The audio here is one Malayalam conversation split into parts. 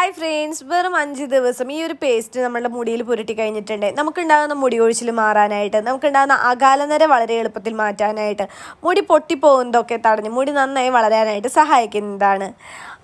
ഹായ് ഫ്രണ്ട്സ് വെറും അഞ്ച് ദിവസം ഈ ഒരു പേസ്റ്റ് നമ്മളുടെ മുടിയിൽ പുരട്ടി കഴിഞ്ഞിട്ടുണ്ട്. നമുക്കുണ്ടാകുന്ന മുടി ഒഴിച്ചിൽ മാറാനായിട്ട് നമുക്കുണ്ടാകുന്ന അകാലനര വളരെ എളുപ്പത്തിൽ മാറ്റാനായിട്ട് മുടി പൊട്ടിപ്പോകുന്നതൊക്കെ തടഞ്ഞ് മുടി നന്നായി വളരാനായിട്ട് സഹായിക്കുന്നതാണ്.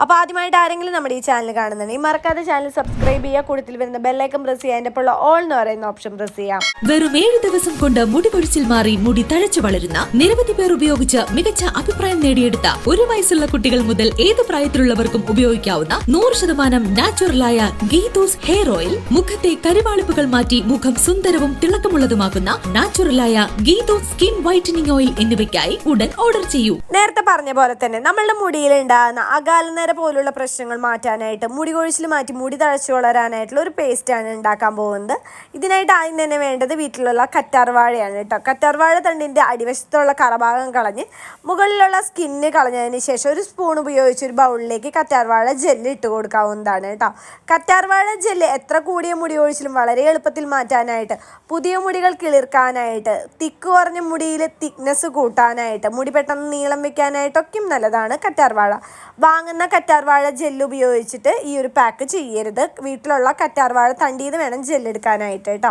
അപ്പോൾ ആദ്യമായിട്ട് ആരെങ്കിലും നമ്മുടെ ഈ ചാനൽ കാണുന്നുണ്ടെങ്കിൽ മറക്കാതെ ചാനൽ സബ്സ്ക്രൈബ് ചെയ്യുക. കൂടുതൽ വരുന്ന ബെല്ലൈക്കൺ പ്രസ് ചെയ്യുക. അതിന്റെ ഒപ്പം ഓൾ എന്ന് പറയുന്ന ഓപ്ഷൻ പ്രസ് ചെയ്യാം. വെറും ഏഴ് ദിവസം കൊണ്ട് മുടി കൊഴിച്ചിൽ മാറി മുടി തഴച്ചു വളരുന്ന നിരവധി പേർ ഉപയോഗിച്ച് മികച്ച അഭിപ്രായം നേടിയെടുത്ത ഒരു വയസ്സുള്ള കുട്ടികൾ മുതൽ ഏത് പ്രായത്തിലുള്ളവർക്കും ഉപയോഗിക്കാവുന്ന നൂറ് ശതമാനം നാച്ചുറലായ ഗീതൂസ് ഹെയർ ഓയിൽ മുഖത്തെ കരുവാളിപ്പുകൾ മാറ്റി മുഖം സുന്ദരവും തിളക്കമുള്ളതുമാക്കുന്ന നാച്ചുറലായ ഗീതൂസ് സ്കിൻ വൈറ്റനിങ് ഓയിൽ എന്നിവയ്ക്കായി ഉടൻ ഓർഡർ ചെയ്യൂ. നേരത്തെ പറഞ്ഞ പോലെ തന്നെ നമ്മളുടെ മുടിയിൽ ഉണ്ടാകുന്ന അകാലനര പോലുള്ള പ്രശ്നങ്ങൾ മാറ്റാനായിട്ട് മുടി കൊഴിച്ചിൽ മാറ്റി മുടി തഴച്ചു വളരാനായിട്ടുള്ള ഒരു പേസ്റ്റാണ് ഉണ്ടാക്കാൻ പോകുന്നത്. ഇതിനായിട്ട് ആദ്യം തന്നെ വേണ്ടത് വീട്ടിലുള്ള കറ്റാർവാഴയാണ് കേട്ടോ. കറ്റാർവാഴ തണ്ടിന്റെ അടിവശത്തുള്ള കറഭാഗം കളഞ്ഞ് മുകളിലുള്ള സ്കിന്ന് കളഞ്ഞതിന് ശേഷം ഒരു സ്പൂൺ ഉപയോഗിച്ച് ഒരു ബൗളിലേക്ക് കറ്റാർവാഴ ജെല്ല് ഇട്ട് കൊടുക്കാവുന്നതാണ്. കേട്ടോ. കറ്റാർവാഴ ജെല്ല് എത്ര കൂടിയ മുടി ഒഴിച്ചിലും വളരെ എളുപ്പത്തിൽ മാറ്റാനായിട്ട് പുതിയ മുടികൾ കിളിർക്കാനായിട്ട് തിക്ക് കുറഞ്ഞ മുടിയിൽ തിക്നെസ് കൂട്ടാനായിട്ട് മുടി പെട്ടെന്ന് നീളം വെക്കാനായിട്ടൊക്കെയും നല്ലതാണ് കറ്റാർവാഴ. വാങ്ങുന്ന കറ്റാർവാഴ ജെല്ല് ഉപയോഗിച്ചിട്ട് ഈ ഒരു പാക്ക് ചെയ്യരുത്. വീട്ടിലുള്ള കറ്റാർവാഴ തണ്ടിയിൽ വേണം ജെല്ലെടുക്കാനായിട്ട് കേട്ടോ.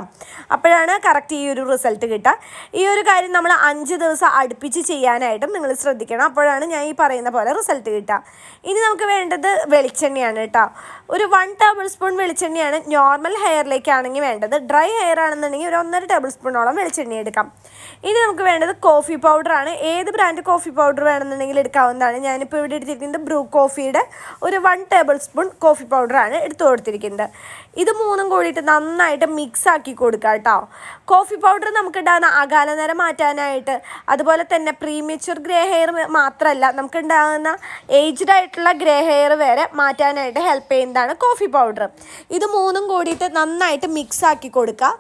അപ്പോഴാണ് കറക്റ്റ് ഈ ഒരു റിസൾട്ട് കിട്ടുക. ഈ ഒരു കാര്യം നമ്മൾ അഞ്ച് ദിവസം അടുപ്പിച്ച് ചെയ്യാനായിട്ടും നിങ്ങൾ ശ്രദ്ധിക്കണം. അപ്പോഴാണ് ഞാൻ ഈ പറയുന്ന പോലെ റിസൾട്ട് കിട്ടുക. ഇനി നമുക്ക് വേണ്ടത് വെളിച്ചെണ്ണയാണ് കേട്ടോ. ഒരു വൺ ടേബിൾ സ്പൂൺ വെളിച്ചെണ്ണയാണ് നോർമൽ ഹെയറിലേക്കാണെങ്കിൽ വേണ്ടത്. ഡ്രൈ ഹെയർ ആണെന്നുണ്ടെങ്കിൽ ഒരു ഒന്നര ടേബിൾ സ്പൂണോളം വെളിച്ചെണ്ണ എടുക്കാം. ഇനി നമുക്ക് വേണ്ടത് കോഫി പൗഡറാണ് ഏത് ബ്രാൻഡ് കോഫി പൗഡർ വേണമെന്നുണ്ടെങ്കിൽ എടുക്കാവുന്നതാണ്. ഞാനിപ്പോൾ ഇവിടെ എടുത്തിരിക്കുന്നത് ബ്രൂ കോഫിയുടെ ഒരു വൺ ടേബിൾ സ്പൂൺ കോഫി പൗഡറാണ് എടുത്തു കൊടുത്തിരിക്കുന്നത്. ഇത് മൂന്നും കൂടിയിട്ട് നന്നായിട്ട് മിക്സ് ആക്കി കൊടുക്കുക കേട്ടോ കോഫി പൗഡർ നമുക്ക് ഉണ്ടാകുന്ന അകാലനര മാറ്റാനായിട്ട് അതുപോലെ തന്നെ പ്രീമിച്ചുർ ഗ്രേ ഹെയർ മാത്രമല്ല നമുക്ക് ഉണ്ടാകുന്ന ഏജ്ഡ് ആയിട്ടുള്ള ഗ്രേ ഹെയർ വരെ മാറ്റാനായിട്ട് ഹെൽപ്പ് ചെയ്യുന്നതാണ് കോഫി പൗഡർ ഇത് മൂന്നും കൂടിയിട്ട് നന്നായിട്ട് മിക്സ് ആക്കി കൊടുക്കുക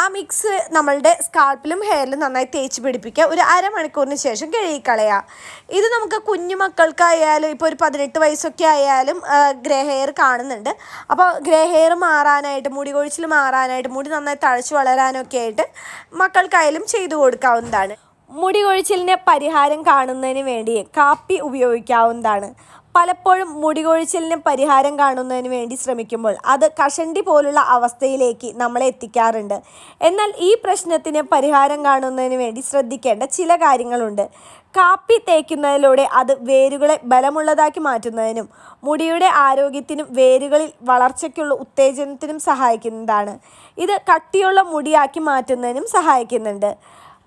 ആ മിക്സ് നമ്മളുടെ സ്കാൾപ്പിലും ഹെയറിലും നന്നായി തേച്ച് പിടിപ്പിക്കുക. ഒരു അരമണിക്കൂറിന് ശേഷം കഴുകിക്കളയുക ഇത് നമുക്ക് കുഞ്ഞു മക്കൾക്കായാലും ഇപ്പോൾ ഒരു പതിനെട്ട് വയസ്സൊക്കെ ആയാലും ഗ്രേ ഹെയർ കാണുന്നുണ്ട്. അപ്പോൾ ഗ്രേ ഹെയർ മാറാനായിട്ട് മുടി കൊഴിച്ചിൽ മാറാനായിട്ട് മുടി നന്നായി തഴച്ചു വളരാനൊക്കെ ആയിട്ട് മക്കൾക്കായാലും ചെയ്തു കൊടുക്കാവുന്നതാണ്. മുടി കൊഴിച്ചിലിന് പരിഹാരം കാണുന്നതിന് വേണ്ടി കാപ്പി ഉപയോഗിക്കാവുന്നതാണ്. പലപ്പോഴും മുടി കൊഴിച്ചിലിന് പരിഹാരം കാണുന്നതിന് വേണ്ടി ശ്രമിക്കുമ്പോൾ അത് കഷണ്ടി പോലുള്ള അവസ്ഥയിലേക്ക് നമ്മളെ എത്തിക്കാറുണ്ട്. എന്നാൽ ഈ പ്രശ്നത്തിന് പരിഹാരം കാണുന്നതിന് വേണ്ടി ശ്രദ്ധിക്കേണ്ട ചില കാര്യങ്ങളുണ്ട്. കാപ്പി തേക്കുന്നതിലൂടെ അത് വേരുകളെ ബലമുള്ളതാക്കി മാറ്റുന്നതിനും മുടിയുടെ ആരോഗ്യത്തിനും വേരുകളിൽ വളർച്ചയ്ക്കുള്ള ഉത്തേജനത്തിനും സഹായിക്കുന്നതാണ്. ഇത് കട്ടിയുള്ള മുടിയാക്കി മാറ്റുന്നതിനും സഹായിക്കുന്നുണ്ട്.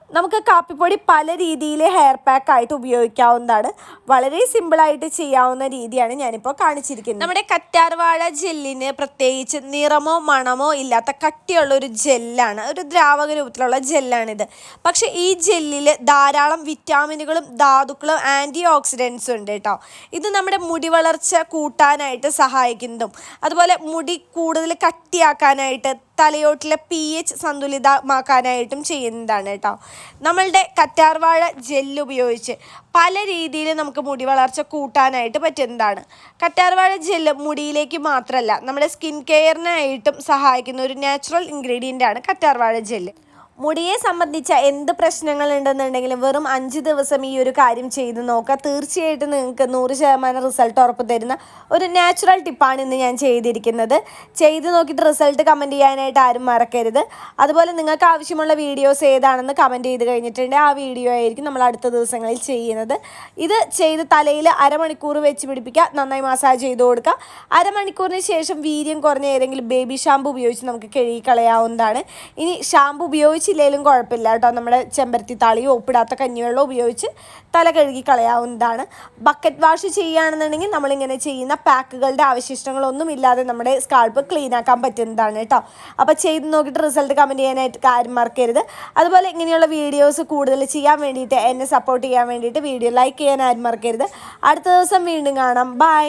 നമുക്ക് കാപ്പിപ്പൊടി പല രീതിയിൽ ഹെയർ പാക്ക് ആയിട്ട് ഉപയോഗിക്കാവുന്നതാണ്. വളരെ സിമ്പിളായിട്ട് ചെയ്യാവുന്ന രീതിയാണ് ഞാനിപ്പോൾ കാണിച്ചിരിക്കുന്നത്. നമ്മുടെ കറ്റാർവാഴ ജെല്ലിന് പ്രത്യേകിച്ച് നിറമോ മണമോ ഇല്ലാത്ത കട്ടിയുള്ള ഒരു ജെല്ലാണ് ഒരു ദ്രാവക രൂപത്തിലുള്ള ജെല്ലാണിത് പക്ഷേ ഈ ജെല്ലിൽ ധാരാളം വിറ്റാമിനുകളും ധാതുക്കളും ആന്റി ഓക്സിഡൻസും ഉണ്ട് കേട്ടോ. ഇത് നമ്മുടെ മുടി വളർച്ച കൂട്ടാനായിട്ട് സഹായിക്കുന്നതും. അതുപോലെ മുടി കൂടുതൽ കട്ടിയാക്കാനായിട്ട് തലയോട്ടിലെ പി എച്ച് സന്തുലിതമാക്കാനായിട്ടും ചെയ്യുന്നതാണ് കേട്ടോ. നമ്മളുടെ കറ്റാർവാഴ ജെല്ല് ഉപയോഗിച്ച് പല രീതിയിൽ നമുക്ക് മുടി വളർച്ച കൂട്ടാനായിട്ട് പറ്റുന്നതാണ്. കറ്റാർവാഴ ജെല്ല് മുടിയിലേക്ക് മാത്രമല്ല നമ്മുടെ സ്കിൻ കെയറിനായിട്ടും സഹായിക്കുന്ന ഒരു നാച്ചുറൽ ഇൻഗ്രീഡിയന്റ് ആണ് കറ്റാർവാഴ ജെല്ല് മുടിയെ സംബന്ധിച്ച എന്ത് പ്രശ്നങ്ങൾ ഉണ്ടെന്നുണ്ടെങ്കിലും വെറും അഞ്ച് ദിവസം ഈ ഒരു കാര്യം ചെയ്ത് നോക്കുക. തീർച്ചയായിട്ടും നിങ്ങൾക്ക് നൂറ് ശതമാനം റിസൾട്ട് ഉറപ്പ് തരുന്ന ഒരു നാച്ചുറൽ ടിപ്പാണ് ഇന്ന് ഞാൻ ചെയ്തിരിക്കുന്നത്. ചെയ്ത് നോക്കിയിട്ട് റിസൾട്ട് കമന്റ് ചെയ്യാനായിട്ട് ആരും മറക്കരുത്. അതുപോലെ നിങ്ങൾക്ക് ആവശ്യമുള്ള വീഡിയോസ് ഏതാണെന്ന് കമന്റ് ചെയ്ത് കഴിഞ്ഞിട്ടുണ്ടെങ്കിൽ ആ വീഡിയോ ആയിരിക്കും നമ്മൾ അടുത്ത ദിവസങ്ങളിൽ ചെയ്യുന്നത്. ഇത് ചെയ്ത് തലയിൽ അരമണിക്കൂർ വെച്ച് പിടിപ്പിക്കുക. നന്നായി മസാജ് ചെയ്ത് കൊടുക്കുക. അരമണിക്കൂറിന് ശേഷം വീര്യം കുറഞ്ഞ ഏതെങ്കിലും ബേബി ഷാമ്പു ഉപയോഗിച്ച് നമുക്ക് കഴുകി കളയാവുന്നതാണ്. ഇനി ഷാമ്പു ഉപയോഗിച്ച് ഉപയോഗിച്ചില്ലെങ്കിലും കുഴപ്പമില്ല കേട്ടോ. നമ്മുടെ ചെമ്പരത്തി താളിയോ ഉപ്പിടാത്ത കഞ്ഞിവെള്ളം ഉപയോഗിച്ച് തല കഴുകി കളയാവുന്നതാണ്. ബക്കറ്റ് വാഷ് ചെയ്യുകയാണെന്നുണ്ടെങ്കിൽ നമ്മളിങ്ങനെ ചെയ്യുന്ന പാക്കുകളുടെ അവശിഷ്ടങ്ങളൊന്നും ഇല്ലാതെ നമ്മുടെ സ്കാൾപ്പ് ക്ലീൻ ആക്കാൻ പറ്റുന്നതാണ് കേട്ടോ. അപ്പോൾ ചെയ്ത് നോക്കിയിട്ട് റിസൾട്ട് കമന്റ് ചെയ്യാനായിട്ട് കാര്യം മറക്കരുത്. അതുപോലെ ഇങ്ങനെയുള്ള വീഡിയോസ് കൂടുതൽ ചെയ്യാൻ വേണ്ടിയിട്ട് എന്നെ സപ്പോർട്ട് ചെയ്യാൻ വേണ്ടിയിട്ട് വീഡിയോ ലൈക്ക് ചെയ്യാൻ ആരും മറക്കരുത്. അടുത്ത ദിവസം വീണ്ടും കാണാം. ബൈ